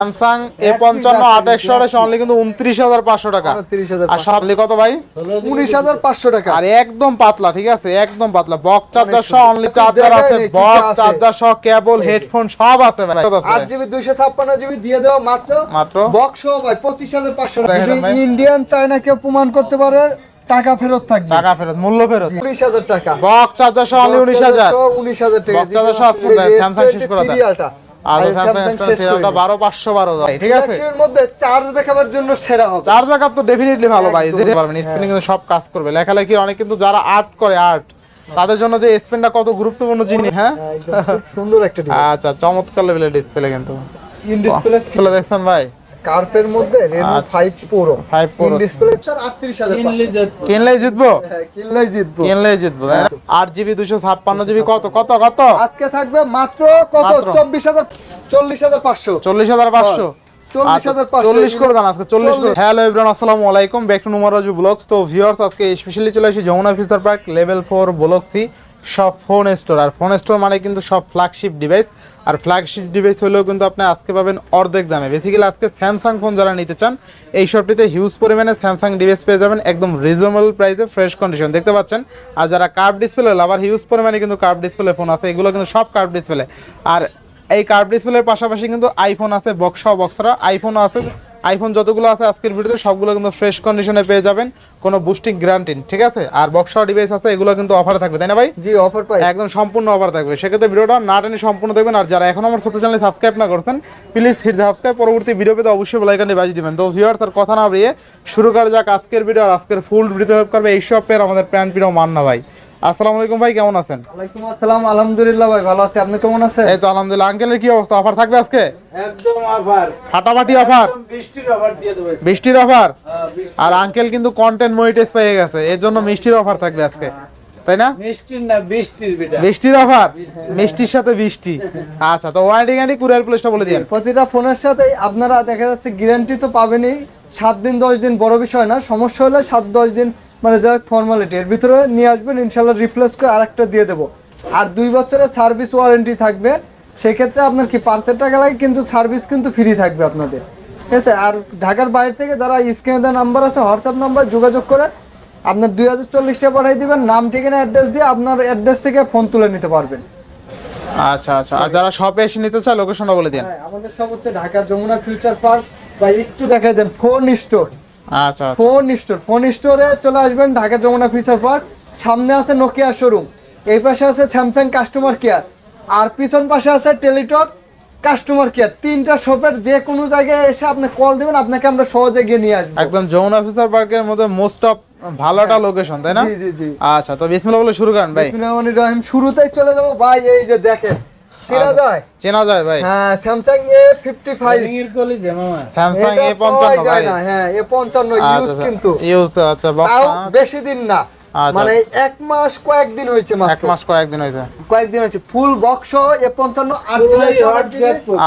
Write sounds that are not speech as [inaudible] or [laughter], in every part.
Samsung A পঞ্চান্ন আট একশো অনলি কিন্তু উনত্রিশ হাজার পাঁচশো টাকা। উনত্রিশ হাজার আর সামনে কত ভাই? উনিশ হাজার পাঁচশো টাকা। আর একদম পাতলা ঠিক আছে? একদম পাতলা। বক্স চার্জার সহ অনলি চার্জার আছে কি কি বক্স চার্জার সহ কেবল হেডফোন সব আছে ভাই আট? জিবি দুইশো ছাপ্পান্ন জিবি দিয়ে দেওয়া মাত্র মাত্র? বক্স ভাই পঁচিশ হাজার পাঁচশো টাকা। ইন্ডিয়ান চায়নাকে প্রমাণ করতে পারে টাকা ফেরত থাকবে। টাকা ফেরত মূল্য ফেরত। উনিশ হাজার টাকা। বক্স চার্জার সহ অনলি উনিশ হাজার। উনিশ হাজার টাকা। Box charger সহ Samsung শেষ করে আর আর স্যামসাং স্যামসাং শেষ করে বারো পাঁচশো বারো ঠিক আছে? এর মধ্যে চার্জ ব্যাকআপের জন্য সেরা হবে। চার্জ ব্যাকআপ তো ডেফিনেটলি ভালো ভাই দিতে পারবেন স্ক্রিনে কিন্তু সব কাজ করবে। লেখালেখি অনেক কিন্তু যারা আর্ট করে আর্ট তাদের জন্য যে স্পেনটা কত গুরুত্বপূর্ণ জিনিস হ্যাঁ? হ্যাঁ, সুন্দর একটা [laughs] আচ্ছা চমৎকার লেভেলের ডিসপ্লে কিন্তু। ইন ডিসপ্লে দেখছেন ভাই। কার্পের মধ্যে রেনো আচ্ছা। 5 প্রো। 5 Pro। ইন ডিসপ্লে 38500 কিনলেই জিতবো। হ্যাঁ, কিনলেই জিতবো। কিনলেই জিতবো না? আট জিবি দুশো ছাপ্পান্ন জিবি কত? কত কত? আজকে থাকবে মাত্র কত? মাত্র। 24000 40500 চল্লিশ হাজার পাঁচশো। চল্লিশ হাজার পাঁচশো। চল্লিশ করে দেন আজকে চল্লিশ চল্লিশ। হ্যালো এভরিওয়ান আসসালামু আলাইকুম। ব্যাক টু নুমার ব্লগস তো ভিউয়ার্স আজকে স্পেশালি চলে Jamuna future park level four block C সব ফোন স্টোর আর ফোন স্টোর মানে কিন্তু সব ফ্ল্যাগশিপ ডিভাইস আর ফ্ল্যাগশিপ ডিভাইস হলেও কিন্তু আপনি আজকে পাবেন অর্ধেক দামে। বেসিক্যালি আজকে স্যামসাং ফোন যারা নিতে চান, এই শপটিতে হিউজ পরিমাণে স্যামসাং ডিভাইস পেয়ে যাবেন, একদম রিজনেবল প্রাইসে ফ্রেশ কন্ডিশন দেখতে পাচ্ছেন? আর যারা কার্ভ ডিসপ্লে আবার হিউজ পরিমাণে কিন্তু কার্ভ ডিসপ্লে ফোন আছে, এগুলো কিন্তু সব কার্ভ ডিসপ্লে আর এই কার্ভ ডিসপ্লের পাশাপাশি কিন্তু আইফোন আছে বক্সা বক্সরা আইফোনও আছে আইফোন যতগুলো আছে আজকের ভিডিওতে সবগুলো কিন্তু ফ্রেশ কন্ডিশনে পেয়ে যাবেন। কোনো বুস্টিং গ্যারান্টি ঠিক আছে? আর বক্সা ডিভাইস আছে এগুলো কিন্তু অফারে থাকবে তাই না ভাই? জি অফার প্রাইস একদম সম্পূর্ণ অফার থাকবে। সেক্ষেত্রে ভিডিওটা না টেনে সম্পূর্ণ দেখবেন আর যারা এখন আমার ছোট চ্যানেলে সাবস্ক্রাইব না করছেন প্লিজ হিট সাবস্ক্রাইব পরবর্তী ভিডিও পেতে অবশ্যই বেলাইকানে বাজিয়ে দিবেন। তো ভিউয়ার তার কথা না বাড়িয়ে শুরু করা যাক আজকের ভিডিও আর আজকের ফুল ভিডিও হেল্প করবে এই শপের আমাদের প্যান পিরো মান্না ভাই। আসসালামু আলাইকুম ভাই কেমন আছেন? ওয়ালাইকুম আসসালাম আলহামদুলিল্লাহ ভাই ভালো আছি। আপনি কেমন আছেন? এই তো আলহামদুলিল্লাহ। আঙ্কেলের কি অবস্থা? অফার থাকবে আজকে? একদম আবার ফাটাফাটি অফার? বৃষ্টির আবার দিয়ে দেবো বৃষ্টির অফার? হ্যাঁ, আর আঙ্কেল কিন্তু কন্টেন্ট মনিটাইজ পেয়ে গেছে এর জন্য মিষ্টির অফার থাকবে আজকে। তাই না? মিষ্টির না বৃষ্টির বেটা। বৃষ্টির অফার? মিষ্টির। সাথে বৃষ্টি। আচ্ছা তো ওয়ারেন্টি গ্যারান্টি কুরিয়ার প্লেসটা বলে দিন প্রতিটা ফোনের সাথে আপনারা দেখা যাচ্ছে গ্যারান্টি তো পাবেনই। সাত দিন দশ দিন বড় বিষয় না। সমস্যা হলে সাত দশ দিন মানে যা ফর্মালিটি এর ভিতরে নিয়ে আসবেন ইনশাল্লাহ রিপ্লেস করে আরেকটা দিয়ে দেবো। আর দুই বছরের সার্ভিস ওয়ারেন্টি থাকবে সেক্ষেত্রে আপনার কি পার্সের টাকা লাগে কিন্তু সার্ভিস কিন্তু ফ্রি থাকবে আপনাদের। ঠিক আছে? আর ঢাকার বাইরে থেকে যারা স্ক্রিনে দেওয়া নাম্বার আছে হোয়াটসঅ্যাপ নাম্বার যোগাযোগ করে আপনার দুই হাজার চল্লিশটা পাঠিয়ে দেবেন নাম ঠিকানা অ্যাড্রেস দিয়ে আপনার অ্যাড্রেস থেকে ফোন তুলে নিতে পারবেন। আচ্ছা আচ্ছা। আর যারা শপে এসে নিতে চায় লোকেশনটা বলে দিন। হ্যাঁ, আমাদের সব হচ্ছে ঢাকা যমুনা ফিউচার পার্ক বা একটু দেখাই দেন ফোন স্টোর আচ্ছা আচ্ছা। ফোন স্টোর ফোন স্টোরে চলে আসবেন ঢাকা যমুনা ফিউচার পার্ক। সামনে আছে নোকিয়া শোরুম এই পাশে আছে স্যামসাং কাস্টমার কেয়ার আর পিছন পাশে আছে টেলিটক কাস্টমার কেয়ার তিনটা শপের যে কোনো জায়গায় এসে আপনি কল দিবেন আপনাকে আমরা সহজে গিয়ে নিয়ে আসব। একদম জৌন অফিসার পার্কের মধ্যে মোস্ট অফ ভালো একটা লোকেশন তাই না? জি জি জি। আচ্ছা তো বিসমিল্লাহ বলে শুরু করেন ভাই। বিসমিল্লাহির রহমানির রহিম শুরুতেই চলে যাব। ভাই এই যে দেখেন চেনা যায়? চেনা যায় ভাই। হ্যাঁ স্যামসাং এ ফিফটি ফাইভ এর কলি মামা স্যামসাং এ পঞ্চান্ন ভাই। হ্যাঁ এ পঞ্চান্ন ইউজ কিন্তু। ইউজ আচ্ছা বাবা তাও বেশি দিন না। আচ্ছা। মানে এক মাস কয়েকদিন হয়েছে এক মাস কয়েকদিন হয়েছে। কয়েকদিন হয়েছে। ফুল বক্স এ পঞ্চান্ন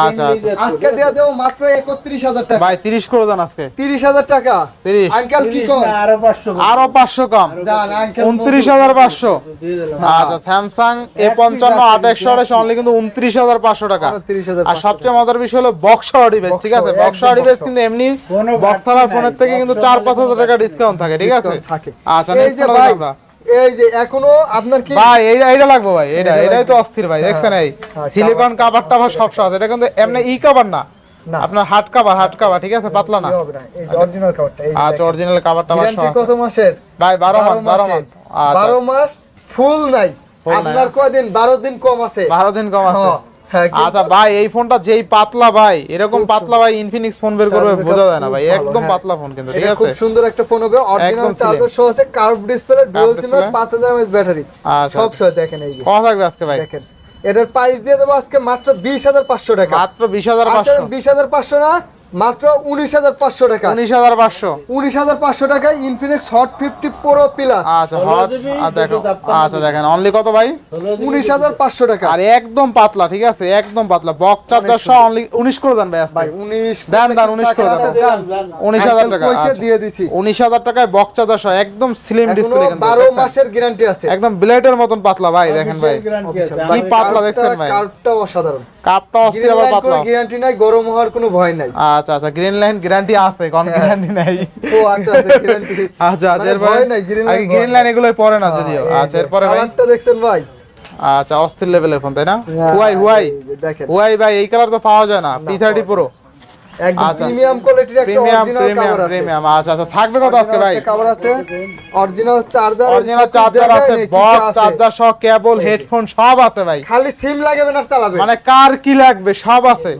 আচ্ছা, আচ্ছা। আজকে দিয়ে দেবো মাত্র একত্রিশ হাজার টাকা। ভাই তিরিশ করে দেন আজকে। তিরিশ হাজার টাকা। তিরিশ। আঙ্কেল কি না, আরও পাঁচশো। আরও পাঁচশো কম। জান আঙ্কেল উনত্রিশ হাজার পাঁচশো। আচ্ছা স্যামসাং এ পঞ্চান্ন আট একশো আঠাশ অনলি কিন্তু উনত্রিশ হাজার পাঁচশো টাকা। তিরিশ হাজার আর সবচেয়ে মজার বিষয় হলো বক্স ডিভাইস ঠিক আছে? বক্স ডিভাইস কিন্তু এমনি বক্স ফোনের থেকে কিন্তু চার পাঁচ হাজার টাকা ডিসকাউন্ট থাকে ঠিক আছে? থাকে। আচ্ছা এই যে ভাই আমরা? এই যে এখনও আপনার কি ভাই এইটা এইটা লাগবে ভাই এটা এটা এটাই তো অস্থির ভাই দেখছেন এই হ্যাঁ, সিলিকন কাভার টাভার সব সহ আছে এটা কিন্তু এমনি ই কাভার না। আপনার হার্ড কাভার হার্ড কাভার ঠিক আছে? পাতলা না। এই যে অরিজিনাল কাভারটা এই আচ্ছা অরিজিনাল কাভার টাভার সহ গ্যারান্টি আছে। কত মাসের? ভাই বারো মাস বারো মাস আচ্ছা। বারো মাস ফুল নাই। আপনার কয়দিন? বারো দিন কম আছে। বারো দিন কম আছে। হ্যাঁ, হ্যাঁ, আচ্ছা ভাই এই ফোনটা যেই পাতলা ভাই এরকম পাতলা ভাই ইনফিনিক্স ফোন বের করবে বোঝা যায় না ভাই একদম হ্যাঁ। পাতলা ফোন কিন্তু ঠিক আছে? খুব সুন্দর একটা ফোন হবে অরিজিনাল চার্জার সহ আছে কার্ভ ডিসপ্লে ডুয়াল সিম সিমের 5000 এমএএইচ ব্যাটারি আচ্ছা সব সহ দেখেন এই যে। কত থাকবে আজকে ভাই। দেখেন। এটার প্রাইস দিয়ে দেবো আজকে মাত্র 20500 টাকা। মাত্র বিশ হাজার আচ্ছা পাঁচশো। 20500 না মাত্র উনিশ হাজার পাঁচশো টাকা। উনিশ হাজার পাঁচশো। উনিশ হাজার পাঁচশো টাকায় Infinix hot fifty pro plus আচ্ছা হট দেখো আচ্ছা দেখেন অনলি কত ভাই? উনিশ হাজার পাঁচশো টাকা। আর একদম পাতলা ঠিক আছে? একদম পাতলা। বক চার্জার সহ অনলি উনিশ করে দেন ভাই ভাই উনিশ দেন, দেন, 19 করে আচ্ছা, দেন। উনিশ হাজার টাকা আচ্ছা। দিয়ে দিছি। উনিশ হাজার টাকায় বক চার্জার সহ একদম স্লিম ডিসপ্লে বারো মাসের গ্যারান্টি আছে। একদম ব্লেডের মতন পাতলা ভাই দেখেন ভাই। কি পাতলা দেখছেন ভাই? কার্ডটা অসাধারণ। কাপটা অস্থির আবার পাতলা। গ্যারান্টি নাই গরম হওয়ার কোনো ভয় নাই। আচ্ছা আচ্ছা গ্রিন লাইন গ্যারান্টি আছে কোন হ্যাঁ। গ্যারান্টি নাই। ও আচ্ছা আচ্ছা গ্যারান্টি [laughs] আচ্ছা আচ্ছা মানে ভয় নাই, গ্রিন লাইন এগুলোই পড়ে না যদিও। আচ্ছা এরপরে ভাই? কালারটা দেখছেন ভাই? আচ্ছা অস্থির লেভেলের ফোন তাই না? হ্যাঁ, হুয়াই হুয়াই। দেখেন। হুয়াই ভাই এই কালার তো পাওয়া যায় না পি থার্টি প্রো একদম আচ্ছা। প্রিমিয়াম কোয়ালিটির একটা অরিজিনাল কভার আছে। প্রিমিয়াম আচ্ছা আচ্ছা থাকবে কত আজকে ভাই? কভার আছে। অরিজিনাল চার্জার অরিজিনাল চার্জার আছে বক্স চার্জার সহ কেবল হেডফোন সব আছে ভাই। খালি সিম লাগাবেন আর চালাবেন। মানে কার কি লাগবে সব আছে।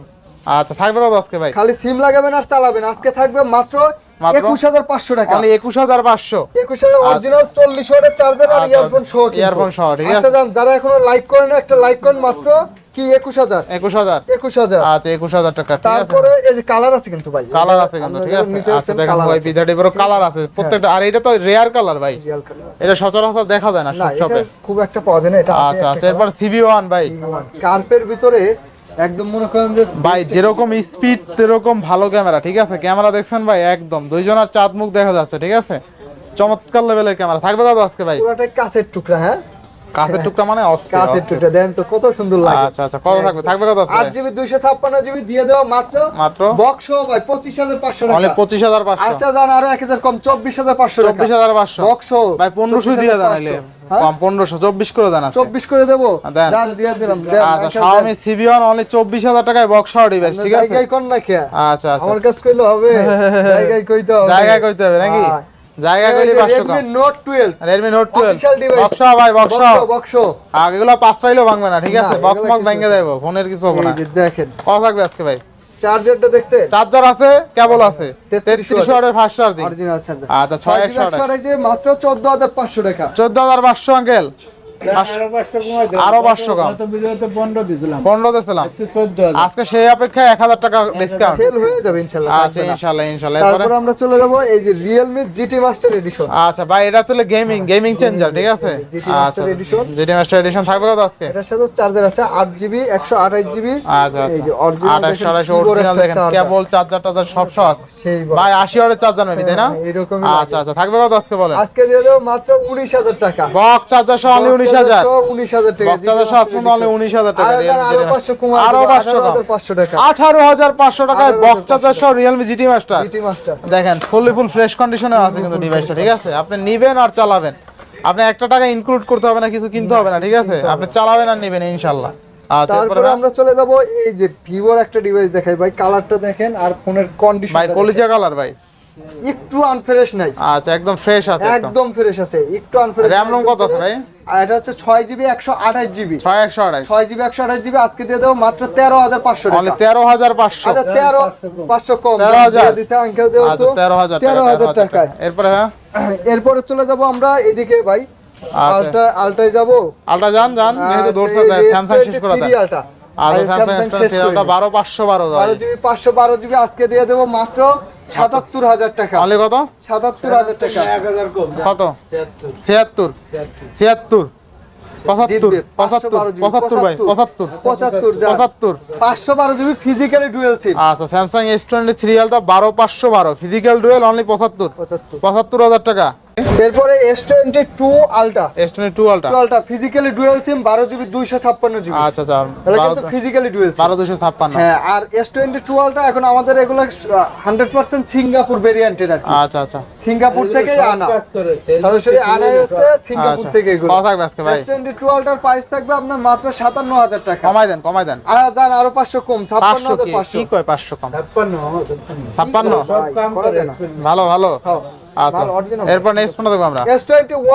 আচ্ছা থাকবে কত আজকে ভাই? খালি সিম লাগাবেন আর চালাবেন। আজকে থাকবে মাত্র মাত্র? একুশ হাজার পাঁচশো টাকা। মানে একুশ হাজার পাঁচশো। একুশ হাজার অরিজিনাল চল্লিশ ওয়াটের চার্জার আর আচ্ছা, ইয়ারফোন সহ কিন্তু। earphone সহ, ঠিক আছে। আচ্ছা যারা এখনও লাইক করেন না, একটা লাইক করেন মাত্র কি একুশ হাজার? একুশ হাজার। একুশ হাজার। আচ্ছা একুশ হাজার টাকা ঠিক আছে? তারপরে এই যে কালার আছে কিন্তু ভাই। কালার আছে কিন্তু ঠিক আছে? আচ্ছা দেখেন ভাই আছে। বিধাটি বড় কালার আছে। প্রত্যেকটা আর এটা তো রেয়ার কালার ভাই। এটা সচরাচর দেখা যায় না সব শপে খুব একটা পাওয়া যায় না এটা আচ্ছা আচ্ছা এরপর সিবি ওয়ান ভাই। কার্পের ভিতরে একদম মনে করেন যে ভাই যেরকম স্পিড সেরকম ভালো ক্যামেরা ঠিক আছে? ক্যামেরা দেখছেন ভাই? একদম। দুইজনের চাঁদ মুখ দেখা যাচ্ছে ঠিক আছে? চমৎকার লেভেলের ক্যামেরা থাকবে দাদা আজকে ভাই? পুরাটাই কাছের টুকরা হ্যাঁ? কাছের টুকটা মানে অস্থির কাছের। টুকরা দেন তো কত সুন্দর লাগে। আচ্ছা আচ্ছা কত থাকবে? থাকবে কত ভাই? জিবি দিয়ে দেওয়া মাত্র মাত্র? বক্স ভাই পঁচিশ হাজার পাঁচশো অনলি টাকা পঁচিশ হাজার আচ্ছা জান আরও এক হাজার কম চব্বিশ হাজার পাঁচশো টাকা। চব্বিশ হাজার পাঁচশো। বক্স ভাই পনেরোশো দিয়ে দেন আইলে। হ্যাঁ? কম পনেরোশো চব্বিশ করে দেন আজকে। চব্বিশ করে দেবো। জান দিয়ে দিলাম আচ্ছা ওয়ান অনলি চব্বিশ হাজার টাকায় বক্স ডিভাইস আপনার ঠিক আছে? জায়গায় কোন না আচ্ছা আচ্ছা। আমার কাছে কইলে হবে। [laughs] জায়গায় কইতে হবে। জায়গায় কইতে হবে নাকি? জায়গায় কইলে পাঁচশো রেডমি কম note twelve Redmi note 12 official device box ভাই বক্স বক্স আগে গুলো পাঁচ পাইলো ভাঙবে না ঠিক আছে? বক্স বক্স ভেঙে হবে ফোনের কিছু হবে না। এই যে দেখেন। কত থাকবে আজকে ভাই? চার্জারটা দেখছেন? চার্জার আছে কেবল আছে। 33 তেত্রিশ ওয়াটের। ফাস্ট চার্জিং অরিজিনাল চার্জার আচ্ছা ছয় একশো আঠাশ যে মাত্র চোদ্দ হাজার পাঁচশো টাকা। চোদ্দ হাজার পাঁচশো আঙ্কেল আরও পাঁচশো কম। পনেরো দিছিলাম পনেরো দিয়েছিলাম। আজকে চোদ্দ হাজার আজকে সেই অপেক্ষায় এক হাজার টাকা ডিসকাউন্ট সেল হয়ে যাবে ইনশাল্লাহ আচ্ছা থাকবে ইনশাল্লাহ ইনশাল্লাহ। এরপরে? আমরা চলে যাব এই যে রিয়েলমি জিটি মাস্টার এডিশন আচ্ছা ভাই এটা তো গেমিং গেমিং চেঞ্জার ঠিক আছে? GT Master GT master edition থাকবে কত আজকে? এটার সাথে চার্জার আছে আট জিবি একশো আঠাশ জিবি আচ্ছা এই যে অরিজিনাল আঠাশ আঠাশ অরিজিনাল দেখেন কেবল চার্জার টার্জার সব সব ভাই আশি চার্জার নেবি তাই না? আচ্ছা আচ্ছা থাকবে কত আজকে বলেন? আজকে দিয়ে দেবো মাত্র উনিশ হাজার টাকা। বক্স চার্জার সহ অনলি উনিশ হাজার। উনিশ হাজার টাকা বক্স চার্জার সহ আজকে অনলি উনিশ হাজার টাকা আরও পাঁচশো আরও পাঁচশো আঠারো হাজার পাঁচশো টাকা আঠারো হাজার পাঁচশো টাকায় 18,500 সহ Realme GT master GT master দেখেন ফুললি ফুল ফ্রেশ কন্ডিশনে আছে কিন্তু ডিভাইসটা ঠিক আছে? আপনি নিবেন আর চালাবেন। আপনি একটা টাকা ইনক্লুড করতে হবে না কিছু কিনতে হবে না ঠিক আছে? আপনি চালাবেন আর নিবেন ইনশাল্লাহ তারপরে আমরা চলে যাব এই যে ভিভোর একটা ডিভাইস দেখাই। ভাই কালারটা দেখেন আর ফোনের কন্ডিশন ভাই কলিজা কালার ভাই। একটু আনফ্রেশ নাই। আচ্ছা একদম ফ্রেশ আছে একদম। ফ্রেশ আছে একটু আনফ্রেশ র্যাম রোম কত আছে ভাই? এটা হচ্ছে ছয় জিবি একশো আঠাশ জিবি ছয় একশো আড়াই ছয় জিবি একশো আঠাশ জিবি আজকে দিয়ে দেবো মাত্র তেরো হাজার পাঁচশো অনলি টাকা তেরো হাজার পাঁচশো। আচ্ছা তেরো পাঁচশো কম। 13,000 দিয়ে দিছে আঙ্কেল যেহেতু। আচ্ছা তেরো হাজার তেরো হাজার টাকায়। এরপরে হ্যাঁ? এরপরে চলে যাব আমরা এদিকে ভাই। আচ্ছা। আলটা আলটায় যাব। আলটা যান যান। যেহেতু দৌড়তে স্যামসাং শেষ করে আলটা। আচ্ছা স্যামসাং শেষ করে আলটা বারো পাঁচশো বারো বারো জিবি পাঁচশো বারো জিবি আজকে দিয়ে দেবো মাত্র সাতাত্তর হাজার টাকা। তাহলে কত? সাতাত্তর হাজার টাকা। কত? ছিয়াত্তর। ছিয়াত্তর। পঁচাত্তর। জিতবে। পঁচাত্তর। 512 ভাই। পঁচাত্তর। পঁচাত্তর। যা। পঁচাত্তর। পাঁচশো বারো জিবি ফিজিক্যালি ডুয়েল সিম আচ্ছা স্যামসাং এস টোয়েন্টি থ্রি বারো পাঁচশো বারো। ফিজিক্যাল ডুয়েল অনলি পঁচাত্তর। পঁচাত্তর হাজার টাকা। এরপরে S twenty two ultra S twenty two physically dual sim বারো জিবি দুইশো ছাপ্পান্ন জিবি আচ্ছা আচ্ছা তাহলে কিন্তু ফিজিক্যালি ডুয়েল সিম বারো দুশো ছাপ্পান্ন। হ্যাঁ আর এস টোয়েন্টি টু আলটা এখন আমাদের এগুলো হান্ড্রেড পার্সেন্ট সিঙ্গাপুর ভেরিয়েন্টের আর কি। আচ্ছা আচ্ছা। সিঙ্গাপুর থেকেই আনা। সরাসরি আনাই হচ্ছে সিঙ্গাপুর আচ্ছা থেকে এগুলো। কত থাকবে আজকে ভাই। এস টোয়েন্টি টু আলটার প্রাইস থাকবে আপনার মাত্র সাতান্ন হাজার টাকা। কমাই দেন কমাই দেন। আর যান আরও পাঁচশো কম ছাপ্পান্ন হাজার কি পাঁচশো। কি কয় পাঁচশো কম? ছাপ্পান্ন ছাপ্পান্ন। ছাপ্পান্ন? সব কাম করে যায় ভালো ভালো। হ্যাঁ, আচ্ছা। এরপর নেক্সট ফোনটা দেখব আমরা?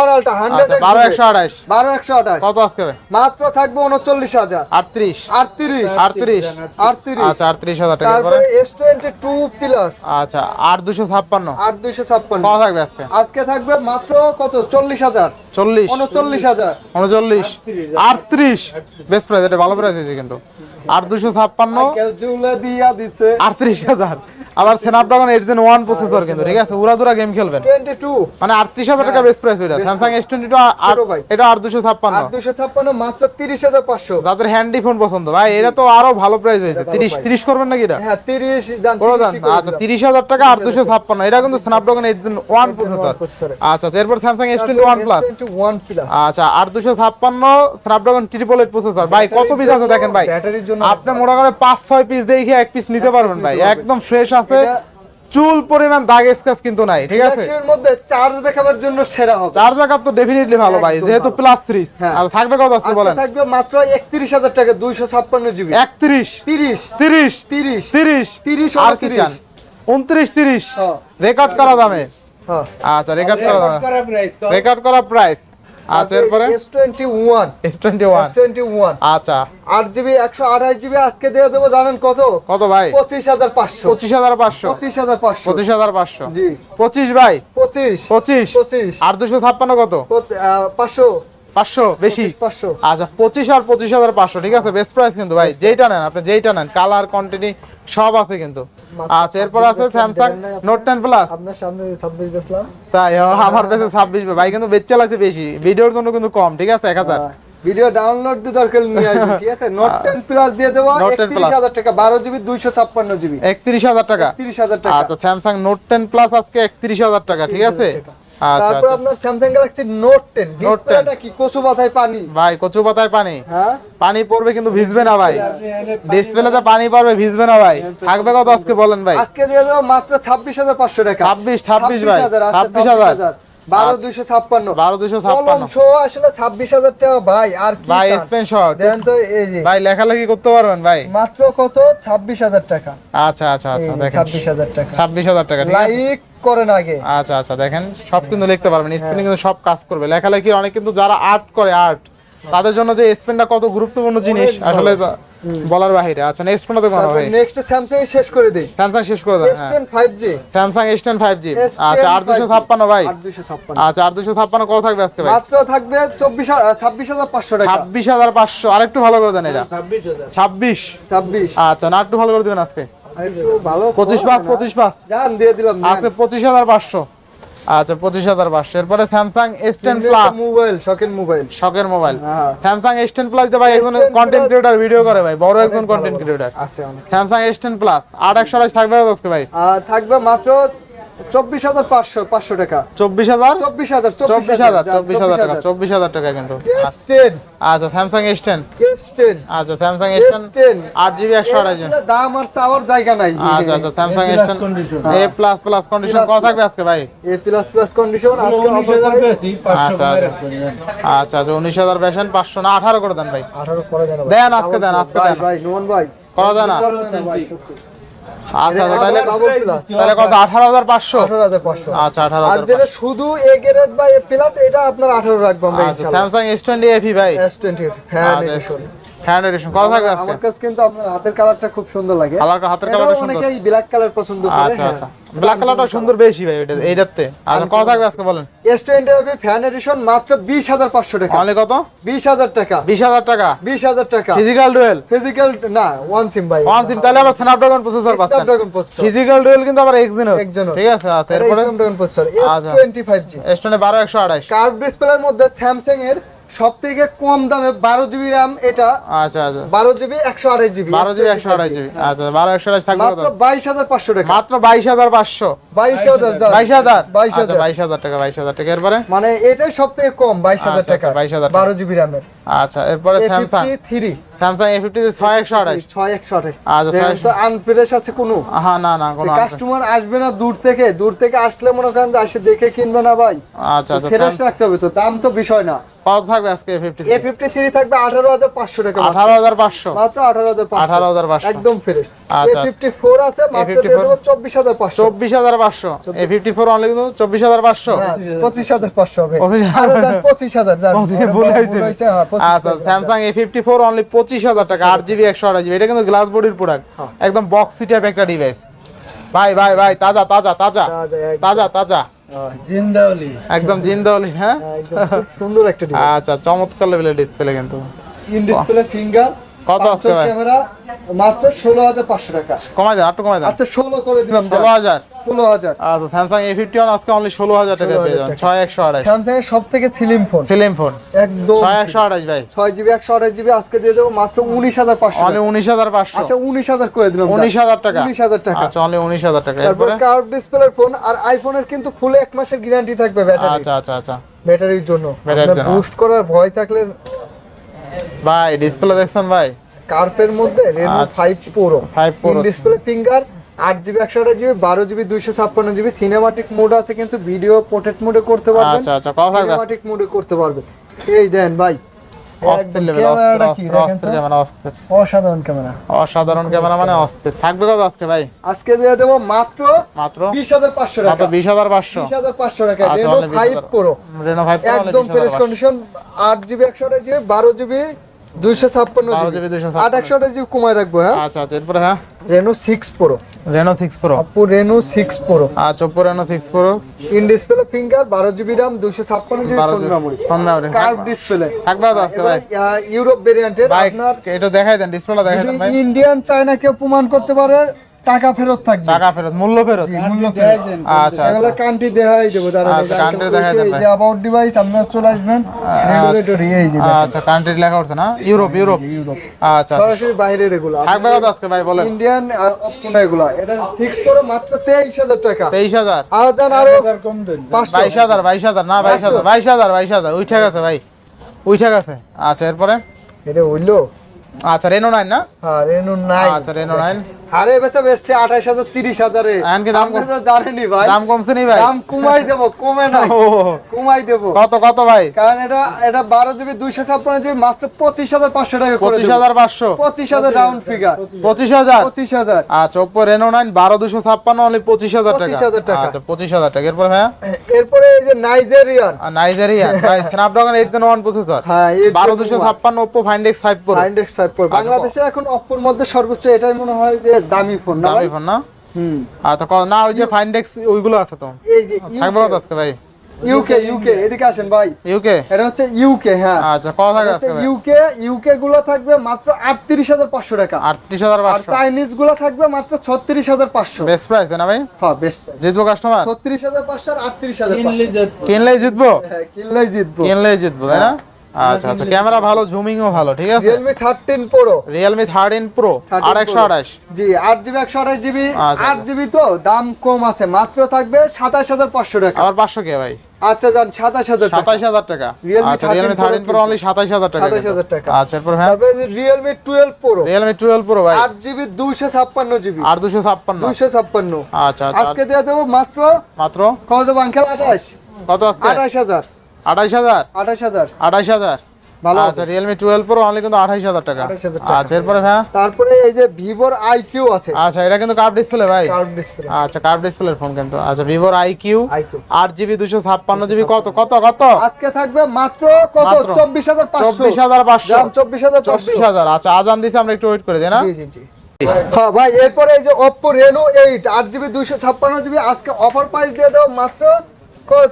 আলটা আচ্ছা বারো একশো আঠাশ। বারো একশো আঠাশ। কত আজকে মাত্র থাকবে উনচল্লিশ হাজার। আটত্রিশ। আটত্রিশ। আটত্রিশ। আটত্রিশ। আচ্ছা আটত্রিশ হাজার টাকা। তারপরে এরপরে এস টোয়েন্টি টু প্লাস আচ্ছা কত থাকবে আজকে? আজকে থাকবে মাত্র কত? চল্লিশ হাজার। চল্লিশ। উনচল্লিশ হাজার। উনচল্লিশ। আটত্রিশ বেস্ট প্রাইস এটা ভালো প্রাইস হয়েছে কিন্তু। আট দুশো ছাপ্পান্ন। দিয়া দিছে। আটত্রিশ হাজার। আবার Snapdragon eight gen one processor কিন্তু ঠিক আছে? উড়াদুরা গেম খেলবেন। মানে আটত্রিশ হাজার টাকা বেস্ট প্রাইস ওইটা। স্যামসাং এস টোয়েন্টি টু এটা আর দুশো ছাপ্পান্ন। দুশো ছাপ্পান্ন মাত্র তিরিশ হাজার পাঁচশো। যাদের হ্যান্ডি ফোন পছন্দ। ভাই এটা তো আরও ভালো প্রাইস হয়েছে। তিরিশ তিরিশ করবেন নাকি এটা? হ্যাঁ তিরিশ যান করে দেন 30 করে আচ্ছা তিরিশ হাজার টাকা আর দুশো ছাপ্পান্ন। এটা কিন্তু Snapdragon eight gen one processor আচ্ছা আচ্ছা এরপর Samsung S twenty one plus আচ্ছা আর দুশো ছাপ্পান্ন স্ন্যাপড্রাগন ট্রিপল এইট প্রসেসর ভাই কত পিস আছে দেখেন ভাই? ব্যাটারির জন্য আপনি মনে করেন পাঁচ ছয় পিস দেখে এক পিস নিতে পারবেন ভাই। একদম ফ্রেশ আছে। চুল পরিমাণ দাগ স্ক্র্যাচ কিন্তু নাই ঠিক আছে? এর মধ্যে চার্জ ব্যাকআপের জন্য সেরা হবে। চার্জ ব্যাকআপ তো ডেফিনেটলি ভালো ভাই যেহেতু প্লাস হ্যাঁ। আর থাকবে কত আজকে বলেন? থাকবে মাত্র একত্রিশ হাজার টাকা দুইশো ছাপ্পান্ন জিবি একত্রিশ। তিরিশ। তিরিশ। তিরিশ। তিরিশ। তিরিশ আর কি 29 চান? উনত্রিশ তিরিশ। হ্যাঁ, রেকর্ড করা দামে। হ্যাঁ। আচ্ছা রেকর্ড করা দামে। রেকর্ড করা প্রাইস আচ্ছা এরপরে? S twenty one S twenty one S twenty one আচ্ছা। আট জিবি একশো আঠাশ জিবি আজকে দিয়ে দেবো জানেন কত? কত ভাই? পঁচিশ হাজার পাঁচশো। পঁচিশ হাজার পাঁচশো। পঁচিশ হাজার পাঁচশো। পঁচিশ হাজার পাঁচশো। জি। পঁচিশ ভাই? পঁচিশ। পঁচিশ। পঁচিশ। আর দুশো ছাপ্পান্ন কত? পঁচ- আহ, পাঁচশো পাঁচশো বেশি। পাঁচশো আচ্ছা পঁচিশ আর পঁচিশ হাজার পাঁচশো ঠিক আছে? বেস্ট প্রাইস কিন্তু ভাই যেইটা নেন আপনি যেইটা নেন কালার কোয়ান্টিটি সব আছে কিন্তু। আচ্ছা এরপর আছে স্যামসাং দেখেন নাই আপনি? নোট টেন প্লাস আপনার সামনে ছাব্বিশ বেসলাম তাই আমার কাছে ছাব্বিশ ভাই কিন্তু বেচ চালাচ্ছে বেশি। ভিডিওর জন্য কিন্তু কম ঠিক আছে? এক হাজার। ভিডিও ডাউনলোড দিয়ে দরকার নিয়ে আসবে ঠিক আছে? নোট টেন প্লাস দিয়ে দেবো Note 10 একত্রিশ হাজার টাকা বারো জিবি দুইশো ছাপ্পান্ন জিবি একত্রিশ হাজার টাকা? তিরিশ হাজার টাকা। আচ্ছা স্যামসাং নোট প্লাস আজকে একত্রিশ হাজার টাকা ঠিক আছে? তারপর আচ্ছা। আপনার স্যামসাং গ্যালাক্সি নোট টেন ডিসপ্লেটা কি? কচু পাতায় পানি? ভাই কচু পাতায় পানি। হ্যাঁ? পানি পড়বে কিন্তু ভিজবে না ভাই। ডিসপ্লেতে পানি পড়বে ভিজবে না ভাই। থাকবে কত আজকে বলেন ভাই? আজকে দিয়ে দাও মাত্র ছাব্বিশ হাজার পাঁচশো টাকা। 26, 26 ভাই, 26,000, আচ্ছা, 26,000 বারো দুইশো ছাপ্পান্ন। বারো দুশো কলম ছাপ্পান্ন শো আসলে ছাব্বিশ হাজার টাকা ভাই আর ভাই চান? দেন তো এই যে। ভাই লেখালেখি করতে পারবেন ভাই? মাত্র কত? ছাব্বিশ হাজার টাকা। আচ্ছা আচ্ছা আচ্ছা ছাব্বিশ হাজার টাকা। ছাব্বিশ হাজার টাকা লাইক করেন আগে। আচ্ছা আচ্ছা দেখেন সব কিন্তু লিখতে পারবেন স্পেনে কিন্তু সব কাজ করবে। লেখালেখি অনেক কিন্তু যারা আর্ট করে আর্ট তাদের জন্য যে স্পেনটা কত গুরুত্বপূর্ণ জিনিস আসলে বলার বাহিরে। আচ্ছা নেক্সট কোনটা দেখো ভাই নেক্সট স্যামসাং শেষ করে দিই। স্যামসাং শেষ করে S ten five Samsung S ten five G S10 আচ্ছা আর দুশো 5G ছাপ্পান্ন ভাই। আর দুইশো ছাপ্পান্ন। আচ্ছা আর দুশো ছাপ্পান্ন কত থাকবে আজকে ভাই? মাত্র থাকবে চব্বিশ ছাব্বিশ হাজার পাঁচশো টাকা। ছাব্বিশ হাজার পাঁচশো। আরেকটু ভালো করে দেন এটা। ছাব্বিশ হাজার। ছাব্বিশ। ছাব্বিশ। আচ্ছা না একটু ভালো করে দিবেন আজকে। আর একটু ভালো পঁচিশ করো পাঁচ না। পঁচিশ পাঁচ। জান দিয়ে দিলাম আজকে পঁচিশ হাজার পাঁচশো। আচ্ছা পঁচিশ হাজার পাঁচশো। এরপরে Samsung S ten plus mobile শখের মোবাইল শখের mobile. Samsung S ten plus ভাই একজন কন্টেন্ট ক্রিয়েটার ভিডিও করে ভাই বড় একজন কন্টেন্ট ক্রিয়েটার আছে স্যামসাং এস টেন প্লাস আট একশো থাকবে আজকে ভাই? থাকবে মাত্র চব্বিশ হাজার পাঁচশো পাঁচশো টাকা। চব্বিশ হাজার? চব্বিশ হাজার চব্বিশ হাজার চব্বিশ হাজার টাকা চব্বিশ হাজার টাকা কিন্তু। আচ্ছা Samsung S ten S ten আচ্ছা Samsung S S ten ten আট জিবি একশো দাম আর চাওয়ার জায়গা নাই। আচ্ছা আচ্ছা Samsung S ten E plus plus condition কত থাকবে আজকে ভাই? এ প্লাস প্লাস কন্ডিশন আজকে আচ্ছা, আচ্ছা। আচ্ছা আচ্ছা উনিশ হাজার বেসেন পাঁচশো না আঠারো করে দেন ভাই। আঠারো করা যায় দেন আজকে দেন, আজকে দেন। ভাই নোমান ভাই। করা যায় না। আচ্ছা আচ্ছা তাহলে তাহলে কত? আঠারো হাজার পাঁচশো? আঠারো হাজার পাঁচশো। আচ্ছা 18000 আর যেটা শুধু এ গ্রেড বা এ প্লাস এটা আপনার আঠারো রাখব আমরা ইনশাআল্লাহ। স্যামসাং এস টোয়েন্টি এফি ভাই। এস টোয়েন্টি ফ্যান আচ্ছা, এডিশন হ্যান্ড এডিশন কত থাকবে আজকে। আমার কাছে কিন্তু আপনার হাতের কালারটা খুব সুন্দর লাগে। কালার- হাতের কালারটা সুন্দর। অনেকেই ব্ল্যাক কালার পছন্দ করে আচ্ছা আচ্ছা। ব্ল্যাক কালারটা সুন্দর বেশি ভাই এটা এইটাতে। আচ্ছা কত থাকবে আজকে বলেন? এস টোয়েন্টি ফ্যান এডিশন মাত্র বিশ হাজার পাঁচশো টাকা। অনলি কত? বিশ হাজার টাকা। বিশ হাজার টাকা। বিশ হাজার টাকা। ফিজিক্যাল ডুয়েল ফিজিক্যাল না ওয়ান সিম ভাই। ওয়ান সিম তাহলে আবার স্ন্যাপড্রাগন প্রসেসর পাচ্ছেন। স্ন্যাপড্রাগন প্রসেসর ফিজিক্যাল ডুয়েল কিন্তু আবার এক্সিনোস Exynos। ঠিক আছে আচ্ছা এরপরে? স্ন্যাপড্রাগন প্রসেসর কার্ভ ডিসপ্লের মধ্যে স্যামসাং এর সব থেকে কম দামে বারো জিবি র্যাম এটা। আচ্ছা আচ্ছা। বারো জিবি একশো আড়াই জিবি বারো জিবি একশো আড়াই জিবি আচ্ছা বারো একশো থাকবে মাত্র বাইশ হাজার পাঁচশো টাকা। মাত্র বাইশ হাজার পাঁচশো। বাইশ হাজার বাইশ হাজার? বাইশ আচ্ছা, হাজার বাইশ হাজার টাকা বাইশ হাজার টাকা। এরপরে? মানে এটাই সব থেকে কম বাইশ হাজার আচ্ছা, টাকা। বাইশ হাজার বারো জিবি র্যামের আচ্ছা এরপরে Samsung three Samsung A fifty ছয় একশো আঠাশ। ছয় একশো আঠাশ। আচ্ছা, দেখেন তো আনফ্রেশ আছে কোনো? হ্যাঁ না না কোনো কাস্টমার আসবে না দূর থেকে। দূর থেকে আসলে মনে করেন যে আসে দেখে কিনবে না ভাই। আচ্ছা আচ্ছা ফ্রেশ Sam- রাখতে হবে তো দাম তো বিষয় না। কত থাকবে আজকে A fifty A fifty three থাকবে আঠারো হাজার পাঁচশো টাকা মাত্র। আঠারো হাজার পাঁচশো। মাত্র আঠারো হাজার পাঁচশো। 18,500 একদম ফ্রেশ এ আচ্ছা। ফিফটি ফোর আছে মাত্র দিয়ে 54 দেবো চব্বিশ হাজার পাঁচশো। চব্বিশ হাজার পাঁচশো। এ ফিফটি ফোর অনলি কিন্তু চব্বিশ হাজার পাঁচশো। হ্যাঁ, পঁচিশ হাজার পাঁচশো হবে। পঁচিশ হাজার। পঁচিশ হাজার আচ্ছা Samsung A fifty four only পঁচিশ হাজার টাকা আট জিবি একশো আঠাশ জিবি। এটা কিন্তু গ্লাস বডির প্রোডাক্ট। একদম বক্সি টাইপ একটা ডিভাইস ভাই ভাই ভাই তাজা তাজা তাজা। তাজা তাজা হ্যাঁ, জিন্দাওলি। একদম জিন্দাওলি হ্যাঁ? হ্যাঁ, একদম। খুব সুন্দর একটা [laughs] আচ্ছা চমৎকার লেভেলের ডিসপ্লে কিন্তু। ইন ডিসপ্লে ফিঙ্গার কত আছে? ক্যামেরা মাত্র ষোলো হাজার পাঁচশো টাকা। কমাই দেন একটু কমাই দেন। আচ্ছা ষোলো করে দিলাম ষোলো হাজার। আচ্ছা স্যামসাং এ ফিফটি ওয়ান আজকে অনলি ষোলো হাজার টাকা 16,000 পেয়ে যাবেন। টাকা। ছয় একশো আড়াই স্যামসাং এর সব থেকে স্লিম ফোন সিলিম ফোন একদম ছয় একশো আড়াই ভাই। ছয় জিবি একশো আঠাশ জিবি আজকে দিয়ে দেবো মাত্র উনিশ হাজার পাঁচশো অনলি উনিশ হাজার পাঁচশো। আচ্ছা উনিশ হাজার করে দিলাম উনিশ হাজার টাকা। উনিশ হাজার টাকা। আচ্ছা অনলি উনিশ হাজার টাকা। তারপর এরপরে? কার্ভ ডিসপ্লের ফোন আর আইফোনের কিন্তু ফুল এক মাসের গ্যারান্টি থাকবে ব্যাটারি আচ্ছা আচ্ছা আচ্ছা। ব্যাটারির জন্য। ব্যাটারির জন্য। বুস্ট করার ভয় থাকলে ভাই ডিসপ্লে দেখছেন ভাই? কার্পের মধ্যে আচ্ছা। Five pro five pro display finger আট জিবি একশো আঠাশ জিবি বারো জিবি দুইশো ছাপ্পান্ন জিবি সিনেমাটিক মোড আছে কিন্তু ভিডিও পোর্ট্রেট মোডে করতে পারবেন। আচ্ছা আচ্ছা সিনেমাটিক মোডে করতে পারবেন। এই দেন ভাই। অস্থির লেভেল ক্যামেরা অসাধারণ ক্যামেরা। অসাধারণ ক্যামেরা মানে অস্থির থাকবে কত আজকে ভাই? আজকে দিয়ে দেবো মাত্র মাত্র? বিশ হাজার পাঁচশো মাত্র টাকা বিশ হাজার পাঁচশো। বিশ হাজার পাঁচশো টাকা। Reno only five 20,000 pro Reno five একদম ফ্রেশ কন্ডিশন আট জিবি একশো আঠাশ জিবি বারো জিবি দুইশো ছাপ্পান্ন জিবি। আট একশো আঠাশ জিবি কমায় রাখব হ্যাঁ? আচ্ছা আচ্ছা এরপরে হ্যাঁ? Reno six pro Reno six pro Oppo Reno six pro আচ্ছা Reno six pro in display finger বারো জিবি র্যাম দুশো ছাপ্পান্ন GB phone memory phone memory curve display থাকবে তো ভাই। ইউরোপ ভেরিয়েন্টের ভাই আপনার এটা দেখাই দেন ডিসপ্লেটা দেখাই দেন ইন্ডিয়ান চায়না কেউ প্রমাণ করতে পারে টাকা ফেরত থাকবে। টাকা ফেরত মূল্য ফেরত? মূল্য ফেরত। আচ্ছা এগুলো আচ্ছা। কান্ট্রি দেখাই দেবো আচ্ছা, country দেখাই। যে অ্যাবাউট ডিভাইস আপনারা চলে আসবেন। রেগুলেটরি এই যে আচ্ছা কান্ট্রি লেখা উঠছে না? ইউরোপ ইউরোপ ইউরোপ আচ্ছা সরাসরি বাইরের এগুলো। থাকবে কত আজকে ভাই বলেন। ইন্ডিয়ান এগুলো? এটা প্রো মাত্র তেইশ হাজার টাকা। তেইশ হাজার? আর যান আরও কম দেন। পাঁচশো। বাইশ হাজার বাইশ হাজার না বাইশ হাজার বাইশ হাজার বাইশ হাজার ওই ঠিক আছে ভাই ওই ঠিক আছে আচ্ছা এরপরে? এটা হইল? আচ্ছা রেনো নাইন না? হ্যাঁ রেনু নাই আচ্ছা রেনো নাইন আরে বেচা বেচছে আঠাশ হাজার তিরিশ হাজারে। জানেনই ভাই। দাম কমছে নি ভাই? দাম কমাই দেবো কমে ও, কমাই দেবো। কত কত ভাই? কারণ এটা এটা বারো জিবি দুইশো ছাপ্পান্ন জিবি মাত্র পঁচিশ হাজার পাঁচশো টাকা পঁচিশ হাজার পাঁচশো? পঁচিশ হাজার রাউন্ড ফিগার পঁচিশ হাজার? পঁচিশ হাজার। আচ্ছা ওপো রেনো নাইন বারো দুশো ছাপ্পান্ন অনলি পঁচিশ হাজার টাকা। 25,000 টাকা। আচ্ছা পঁচিশ হাজার টাকা। এরপর হ্যাঁ এরপরে এই যে নাইজেরিয়ান আর নাইজেরিয়া ভাই Snapdragon eight gen one processor হ্যাঁ বারো দুশো ছাপ্পান্ন Oppo find X five pro find X five pro বাংলাদেশে এখন অপ্পোর মধ্যে সর্বোচ্চ এটাই মনে হয় যে দামি ফোন না দামি ফোন না? হুম। আচ্ছা না ওই যে ফাইন্ডেক্স ওইগুলো আছে তো। এই যে থাকবে কত আজকে ভাই। ইউকে ইউকে এদিকে আসেন ভাই। ইউকে এটা হচ্ছে ইউকে হ্যাঁ। আচ্ছা কত থাকবে আজকে ইউকে ইউকে গুলো থাকবে মাত্র আটত্রিশ হাজার পাঁচশো টাকা। আটত্রিশ হাজার আর পাঁচশো চাইনিজগুলো থাকবে মাত্র ছত্রিশ হাজার পাঁচশো। বেস্ট প্রাইস না ভাই? হ্যাঁ বেশ জিতবো কাস্টমার ছত্রিশ হাজার পাঁচশো আর আটত্রিশ হাজার কিনলে যত কিনলেই জিতবো। হ্যাঁ কিনলেই জিতবো। কিনলেই জিতবো তাই না? আচ্ছা আচ্ছা ক্যামেরা ভালো জুমিংও ভালো ঠিক আছে? প্রো 13 আর একশো Pro। আঠাশ। জি আট জিবি একশো আঠাশ জিবি আচ্ছা, আট জিবি তো দাম কম আছে মাত্র থাকবে সাতাশ হাজার পাঁচশো টাকা। আবার পাঁচশো কে ভাই? আচ্ছা সাতাশ হাজার টাকা। সাতাইশ হাজার টাকা। Realme আচ্ছা 13 রিয়েলমি Pro কিন্তু। হাজার টাকা 27,000 টাকা। আচ্ছা এরপর হ্যাঁ? তারপরে Realme twelve pro Realme twelve pro ভাই। আট জিবি দুইশো ছাপ্পান্ন জিবি। আর দুশো ছাপ্পান্ন। দুইশো ছাপ্পান্ন। আচ্ছা আচ্ছা। আজকে দিয়ে দেবো মাত্র মাত্র? কত দেবো আঙ্কেল আঠাশ। কত আজকে? আঠাশ হাজার। আঠাইশ হাজার? আঠাশ হাজার। আঠাইশ হাজার? ভালো আচ্ছা রিয়েলমি টুয়েলভ প্রো অনলি কিন্তু আঠাইশ হাজার টাকা। 28,000 টাকা। আচ্ছা এরপরে হ্যাঁ তারপরে এই যে ভিভোর আই আছে। আচ্ছা এটা কিন্তু কার্ভ ডিসপ্লে ভাই। কার্ভ ডিসপ্লে আচ্ছা কার্ভ ডিসপ্লের ফোন কিন্তু। আচ্ছা ভিভোর আই কিউ iQOO। আট জিবি দুশো ছাপ্পান্ন জিবি কত? কত কত? আজকে থাকবে মাত্র কত? দাম আচ্ছা আজান দিছে আমরা একটু ওয়েট করে দিই না? জি জি জি। হ্যাঁ ভাই এরপরে এই যে অপ্পো রেনো এইট আট জিবি দুইশো ছাপ্পান্ন জিবি আজকে অফার প্রাইস দিয়ে দেবো মাত্র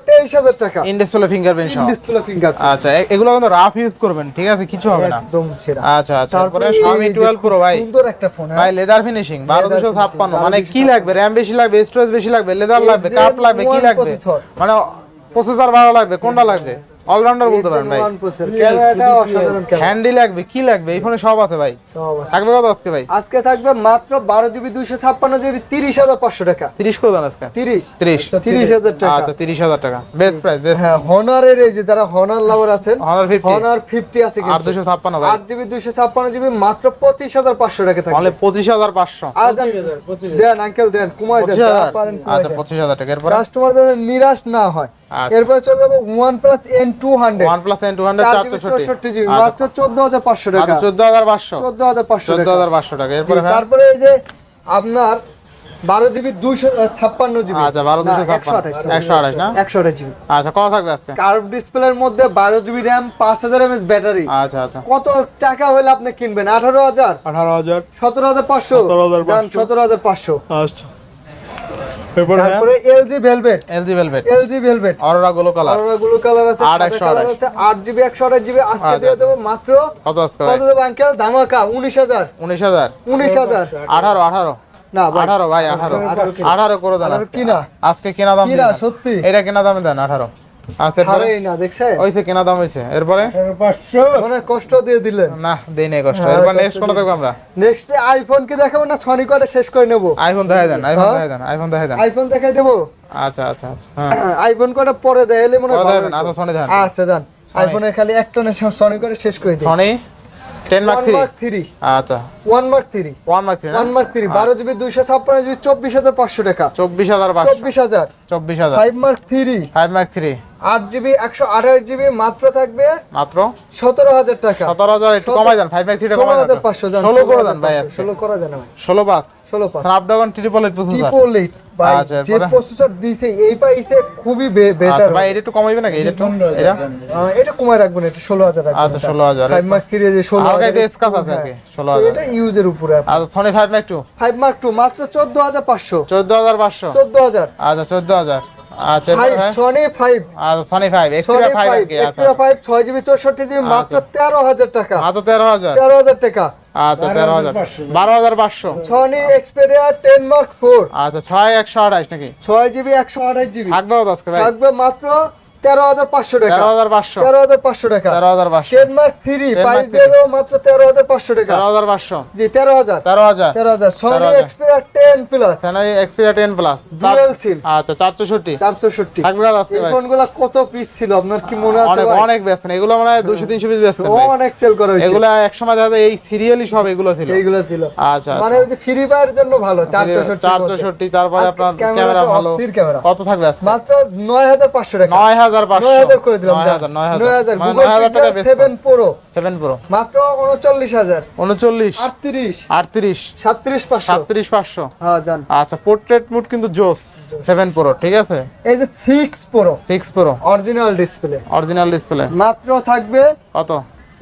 তেইশ হাজার টাকা। ইন ফিঙ্গারপ্রিন্ট সহ। ডিসপ্লে ফিঙ্গার আচ্ছা এগুলো কিন্তু রাফ ইউজ করবেন ঠিক আছে? কিছু হবে না। একদম সেরা। আচ্ছা আচ্ছা তারপরে তারপরে Xiaomi এই 12 Pro ভাই। সুন্দর একটা ফোন ভাই লেদার ফিনিশিং বারো দুশো ছাপ্পান্ন। মানে কি লাগবে? বেশি লাগবে স্টোরেজ বেশি লাগবে লেদার লাগবে কাপ লাগবে কি লাগবে? মানে প্রসেসর ভালো লাগবে কোনটা লাগবে? অলরাউন্ডার বলতে পারেন ভাই। ক্যামেরাটা অসাধারণ ক্যামেরা হ্যান্ডি লাগবে কি লাগবে? এই ফোনে সব আছে ভাই। সব আছে। থাকবে কত আজকে ভাই? আজকে থাকবে মাত্র বারো জিবি দুইশো ছাপ্পান্ন জিবি তিরিশ হাজার পাঁচশো টাকা। তিরিশ করে দেন আজকে? তিরিশ। তিরিশ। তিরিশ হাজার টাকা। আচ্ছা তিরিশ হাজার টাকা। বেস্ট প্রাইস বেস্ট হ্যাঁ হনারের এই যে যারা হনার লাভার আছেন হনার ফিফটি হনার ফিফটি আছে আর কিন্তু। দুশো ছাপ্পান্ন ভাই। আট জিবি দুইশো ছাপ্পান্ন জিবি মাত্র পঁচিশ হাজার পাঁচশো টাকা থাকবে। অনলি পঁচিশ হাজার পাঁচশো। আজ দেন আঙ্কেল দেন কুমাই দেন পঁচিশ হাজার। পারেন আচ্ছা টাকা। এরপরে? কাস্টমার যাতে নিরাশ না হয়। আচ্ছা। এরপরে চলে যাব one plus N two hundred one plus N two hundred GB চৌষট্টি। জিবি মাত্র চোদ্দ হাজার পাঁচশো টাকা। চোদ্দ হাজার পাঁচশো। চোদ্দ হাজার পাঁচশো চোদ্দ হাজার পাঁচশো টাকা। এরপরে তারপরে এই যে আপনার বারো জিবি দুইশো ছাপ্পান্ন জিবি। আচ্ছা বারো দুশো একশো ছাপ্পান্ন। আঠাশ একশো আঠাশ না? একশো আঠাশ জিবি। আচ্ছা কত থাকবে আজকে? কার্ভ ডিসপ্লের মধ্যে বারো জিবি র্যাম পাঁচ হাজার এমএস ব্যাটারি। আচ্ছা আচ্ছা। কত টাকা হলে আপনি কিনবেন? আঠারো হাজার? আঠারো হাজার। সতেরো হাজার পাঁচশো? 17,500 সতেরো হাজার পাঁচশো। আচ্ছা। তারপরে LG velvet LG velvet LG velvet Aurora গুলো কালার আরোরা গুলো কালার আছে আট সাদা একশো আছে আট জিবি একশো আঠাশ জিবি আজকে দিয়ে। মাত্র কত কত দেবো আঙ্কেল ধামাকা আঠারো আঠারো। না ভাই। আঠারো ভাই আঠারো। আঠারো কিনা। আঠারো করে দেন আঠারো আজকে। কিনা। আজকে কেনা দাম কিনা, সত্যি? এটা কেনা দামে দেন আঠারো। আচ্ছা এরপরে না দেখছেন? ওইসে কেনা দাম হয়েছে। এরপরে? আঠারো পাঁচশো। মানে কষ্ট দিয়ে দিলেন। না দেই নাই কষ্ট। হ্যাঁ, এরপর নেক্সট কোনটা দেখব আমরা? নেক্সট আইফোন কি দেখাবো না সনি শেষ করে নেব? আইফোন দেখাই দেন আইফোন? দেখাই দেন আইফোন দেখাই দেন। আইফোন দেখাই দেবো? আচ্ছা আচ্ছা আচ্ছা হ্যাঁ। [coughs] আইফোন কটা পরে মনে হয়। আচ্ছা, সনি। আচ্ছা যান। আইফোনের খালি একটা না সনি করে শেষ করে দিই। সনি টেন মার্ক আচ্ছা। One mark three one mark three one mark three বারো জিবি দুইশো ছাপ্পান্ন জিবি চব্বিশ হাজার পাঁচশো টাকা। চব্বিশ হাজার পাঁচশো। চব্বিশ হাজার। চব্বিশ হাজার। Five mark three five mark three আট জিবি একশো আঠাশ জিবি মাত্র থাকবে মাত্র? সতেরো হাজার টাকা। সতেরো হাজার একটু কমাই ফাইভ ষোলো হাজার পাঁচশো যান ষোলো করে দেন ভাই। ষোলো করা যায় না ভাই ষোলো পাঁচ? ষোলো পাঁচ। Snapdragon triple eight triple eight ভাই যে প্রসেসর দিছে এই পাইছে খুবই বেটার আচ্ছা ভাই এটা একটু কমাইবে নাকি? এটা একটু এটা? এটা কমায় রাখবেন এটা ষোলো হাজার রাখবেন। আচ্ছা, 16,000 ফাইভ মার্ক থ্রি যে ষোলো হাজার স্কাচ আছে আর কি, 16,000 এটা ইউজের উপরে আচ্ছা Sony five mark two five mark two মাত্র চোদ্দ হাজার পাঁচশো। চোদ্দ হাজার পাঁচশো? চোদ্দ হাজার। আচ্ছা চোদ্দ হাজার। আচ্ছা? সনি ফাইভ আচ্ছা Sony five extra five five কি আচ্ছা এক্সট্রা জিবি জিবি মাত্র তেরো হাজার টাকা। মাত্র তেরো হাজার? তেরো হাজার টাকা। আচ্ছা তেরো হাজার। 12,500 বারো হাজার পাঁচশো। Sony Xperia ten mark four আচ্ছা ছয় একশো আঠাশ নাকি? ছয় জিবি একশো আঠাশ জিবি। থাকবে আজকে ভাই? থাকবে মাত্র তেরো হাজার পাঁচশো টাকা। তেরো হাজার পাঁচশো। তেরো হাজার পাঁচশো টাকা। তেরো হাজার পাঁচশো। টেন থ্রি প্রাইস দিয়ে দেবো মাত্র তেরো হাজার পাঁচশো টাকা। তেরো হাজার পাঁচশো। জি তেরো হাজার। তেরো হাজার। তেরো হাজার। Sony 13,000 ten plus Sony Xperia ten plus dual SIM আচ্ছা চার চৌষট্টি চার চৌষট্টি থাকবে কত এই ফোনগুলো কত পিস ছিল? আপনার কি মনে আছে অনেক ব্যস্ত এগুলো মানে দুশো তিনশো পিস ব্যস্ত অনেক সেল করা হয়েছে। এগুলো এক সময় দেখা যায় এই সিরিয়ালি সব এগুলো ছিল। এইগুলো ছিল। আচ্ছা মানে ওই যে ফ্রি ফায়ার জন্য ভালো চার চৌষট্টি তারপরে আপনার ক্যামেরা ভালো। ক্যামেরা কত থাকবে মাত্র নয় হাজার পাঁচশো টাকা। নয় হাজার করে দিলাম প্রো প্রো মাত্র পাঁচশো। হ্যাঁ জান। আচ্ছা পোর্ট্রেট মুড কিন্তু জোস। সেভেন প্রো ঠিক আছে? এই যে six pro six pro original display original display মাত্র থাকবে কত?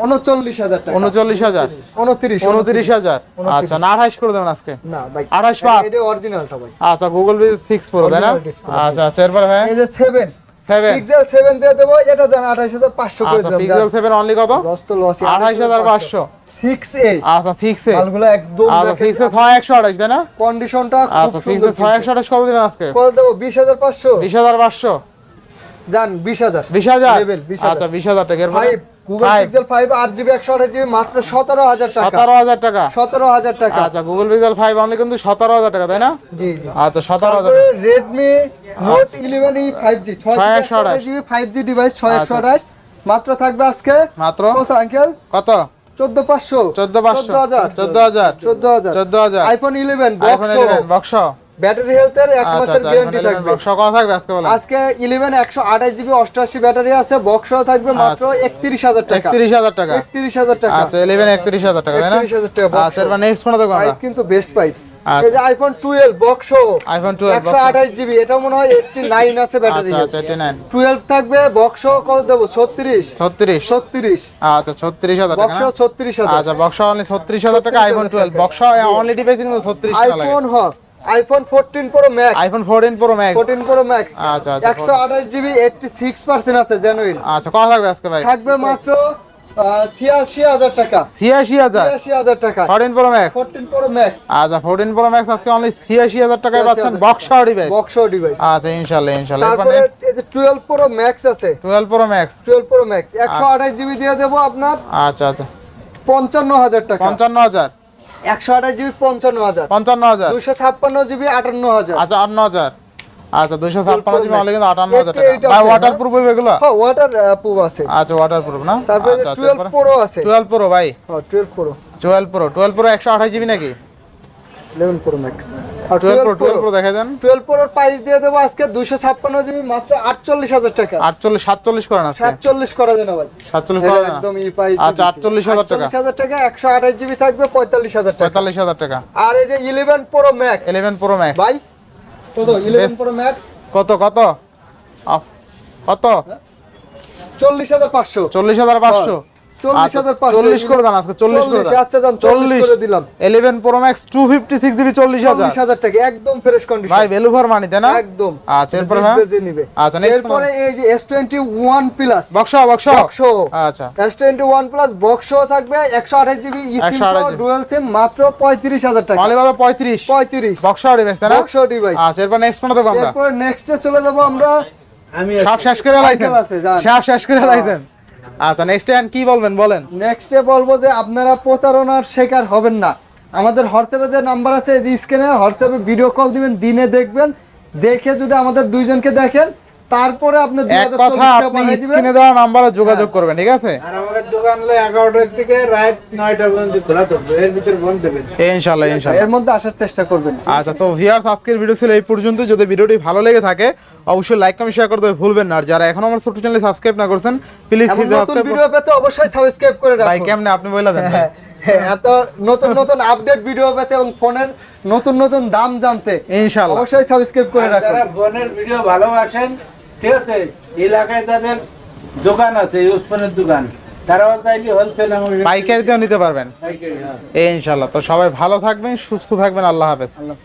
উনচল্লিশ হাজার উনচল্লিশ হাজার। উনত্রিশ উনত্রিশ হাজার। আচ্ছা না আঠাইশ করে দেবেন আজকে। না ভাই আঠাশ পাঁচ। অরিজিনালটা ভাই। আচ্ছা গুগল পে সিক্স প্রো তাই না? আচ্ছা আচ্ছা এরপরে ভাই? এই যে সেভেন পিক্সেল সেভেন দিয়ে দেবো এটা জান আঠাশ হাজার পাঁচশো করে আচ্ছা দিলাম পিক্সেল সেভেন অনলি কত? লস তো লস আঠাইশ হাজার সিক্স এ আচ্ছা সিক্স মালগুলো একদম আচ্ছা সিক্স এ ছয় একশো আঠাইশ তাই না? কন্ডিশনটা আচ্ছা খুব সিক্স এ সুন্দর ছয় একশো আঠাইশ কত দিবেন আজকে? কল দেবো বিশ হাজার পাঁচশো। বিশ হাজার পাঁচশো। জান বিশ হাজার। বিশ হাজার? Level, 20,000 আচ্ছা টাকা ফাইভ গুগল। পিক্সেল ফাইভ আট জিবি একশো আঠাশ জিবি মাত্র সতেরো হাজার টাকা। সতেরো হাজার টাকা? সতেরো হাজার টাকা। আচ্ছা গুগল পিক্সেল ফাইভ অনলি কিন্তু সতেরো হাজার টাকা তাই না? জি জি। আচ্ছা ডিভাইস একশো আচ্ছা। আঠাশ। মাত্র থাকবে আজকে। মাত্র? কত আঙ্কেল কত? চোদ্দ পাঁচশো। চোদ্দ পাঁচশো। চোদ্দ হাজার। চোদ্দ হাজার। চোদ্দ হাজার। চোদ্দ হাজার। IPhone eleven iPhone eleven box battery হেলথের এক আচ্ছা মাসের গ্যারান্টি থাকবে। বক্স কত থাকবে আজকে আজকে ইলেভেন একশো আঠাশ জিবি অষ্টআশি ব্যাটারি আছে বক্স থাকবে মাত্র একত্রিশ হাজার টাকা। একত্রিশ হাজার টাকা। একত্রিশ হাজার টাকা। আচ্ছা ইলেভেন একত্রিশ হাজার টাকা তাই না? 31,000 টাকা আচ্ছা নেক্সট কোনটা প্রাইস কিন্তু বেস্ট প্রাইস আচ্ছা। এই যে আইফোন বক্স আইফোন টুয়েলভ একশো আঠাশ জিবি এটা মনে হয় এইটটি নাইন আছে ব্যাটারি আচ্ছা আচ্ছা এইটি নাইন টুয়েলভ থাকবে বক্স কত দেবো ছত্রিশ। ছত্রিশ। ছত্রিশ। আচ্ছা ছত্রিশ হাজার টাকা বক্স? ছত্রিশ হাজার। আচ্ছা বক্স অনলি ছত্রিশ হাজার টাকা iPhone twelve. Box only device কিন্তু ছত্রিশ টাকা আইফোন হ iPhone fourteen pro max iPhone fourteen pro max fourteen pro max আচ্ছা আচ্ছা একশো আঠাশ জিবি এইটটি সিক্স পার্সেন্ট আছে জেনুইন আচ্ছা কত থাকবে আজকে ভাই? থাকবে মাত্র ছিয়াশি হাজার টাকা। ছিয়াশি হাজার? ছিয়াশি হাজার টাকা। Fourteen pro max fourteen pro max আচ্ছা ফোরটিন প্রো ম্যাক্স আজকে অনলি ছিয়াশি হাজার টাকায় পাচ্ছেন বক্স ডিভাইস বক্স ডিভাইস আচ্ছা ইনশাল্লাহ এরপর তারপরে এই যে টুয়েলভ প্রো ম্যাক্স আছে। Twelve pro max twelve pro max একশো আঠাশ জিবি দিয়ে দেবো আপনার। আচ্ছা আচ্ছা। পঞ্চান্ন হাজার টাকা। পঞ্চান্ন হাজার। একশো আঠাশ জিবি পঞ্চান্ন হাজার। পঞ্চান্ন হাজার। দুশো ছাপ্পান্ন জিবি আটান্ন হাজার। আচ্ছা আটান্ন হাজার। আচ্ছা দুশো ছাপ্পান্ন জিবি হলে কিন্তু আটান্ন হাজার টাকা। 88 ভাই আছে, ওয়াটার হ্যাঁ? প্রুফ এগুলো? হ্যাঁ ওয়াটার প্রুফ আছে। আচ্ছা ওয়াটার প্রুফ না? তারপরে আচ্ছা, আচ্ছা, টুয়েলভ প্রো আছে। টুয়েলভ প্রো ভাই। হ্যাঁ twelve pro twelve pro twelve pro একশো আঠাশ জিবি নাকি? ইলেভেন প্রো ম্যাক্স আর twelve pro twelve twelve pro pro দেখে দেন। টুয়েলভ প্রোর প্রাইস দিয়ে দেবো আজকে দুশো ছাপ্পান্ন জিবি মাত্র আটচল্লিশ হাজার টাকা। আটচল্লিশ সাতচল্লিশ করেন আজকে? সাতচল্লিশ করা যায় না ভাই। সাতচল্লিশ এটা করেন একদম ই প্রাইস আচ্ছা, 48,000 টাকা। হাজার টাকা একশো আঠাশ জিবি থাকবে পঁয়তাল্লিশ হাজার টাকা। পঁয়তাল্লিশ হাজার টাকা। আর এই যে eleven pro max eleven pro max ভাই কত? Eleven Best. প্রো ম্যাক্স কত কত? কত? চল্লিশ হাজার পাঁচশো। চল্লিশ হাজার চল্লিশ করে আজকে আচ্ছা চল্লিশ করে দিলাম। Eleven pro max two fifty six GB চল্লিশ হাজার টাকা একদম ফ্রেশ কন্ডিশন ভাই ভ্যালু ফর মানি তাই না? একদম। আচ্ছা এরপরে জিপ ভাই বেজে নিবে। আচ্ছা এরপরে এই যে S twenty one plus box box box আচ্ছা। S twenty one plus box থাকবে একশো আঠাশ জিবি ইসিম ডুয়েল সিম মাত্র পঁয়ত্রিশ হাজার টাকা। বাবা পঁয়ত্রিশ। পঁয়ত্রিশ। বক্স ডিভাইস তাই না? বক্স ডিভাইস আচ্ছা এরপর নেক্সট কোন দেখো আমরা। এরপর নেক্সটে চলে যাব আমরা আমি সব শেষ করে লাইছেন আছে, সব শেষ করে লাইছেন আচ্ছা নেক্সট টাইম কি বলবেন, বলেন? নেক্সট এ বলব যে আপনারা প্রতারণার শিকার হবেন না। আমাদের হোয়াটসঅ্যাপে যে নাম্বার আছে, এই যে স্ক্রিনে হোয়াটসঅ্যাপে ভিডিও কল দিবেন, দিনে দেখবেন, দেখে যদি আমাদের দুইজনকে দেখেন তারপরে আপনি এক কথা আপনি স্ক্রিনে দেওয়া নাম্বারে যোগাযোগ করবেন ঠিক আছে? আর আমাদের দোকান থেকে রাত পর্যন্ত খোলা থাকবে। এর ভিতরে বন্ধ দেবেন। ইনশাআল্লাহ ইনশাআল্লাহ এর মধ্যে আসার চেষ্টা করবেন। আচ্ছা তো ভিউয়ার্স আজকের ভিডিও ছিল এই পর্যন্ত। যদি ভিডিওটি ভালো লেগে থাকে অবশ্যই লাইক কমেন্ট শেয়ার করতে ভুলবেন না। আর যারা এখনও আমার ছোট চ্যানেলে সাবস্ক্রাইব না করছেন প্লিজ নতুন ভিডিও পেতে অবশ্যই সাবস্ক্রাইব করে ভাই রাখুন কেমনে? আপনি বলে দেন হ্যাঁ, হ্যাঁ, এত নতুন নতুন আপডেট ভিডিও পেতে এবং ফোনের নতুন নতুন দাম জানতে ইনশাআল্লাহ অবশ্যই সাবস্ক্রাইব করে রাখুন। যারা ফোনের ভিডিও ভালোবাসেন ঠিক আছে এলাকায় তাদের দোকান আছে ইউজ দোকান। তারাও চাইলে হোলসেল পাইকারিতেও নিতে পারবেন। এই ইনশাল্লাহ তো সবাই ভালো থাকবেন সুস্থ থাকবেন। আল্লাহ হাফেজ। আল্লাহ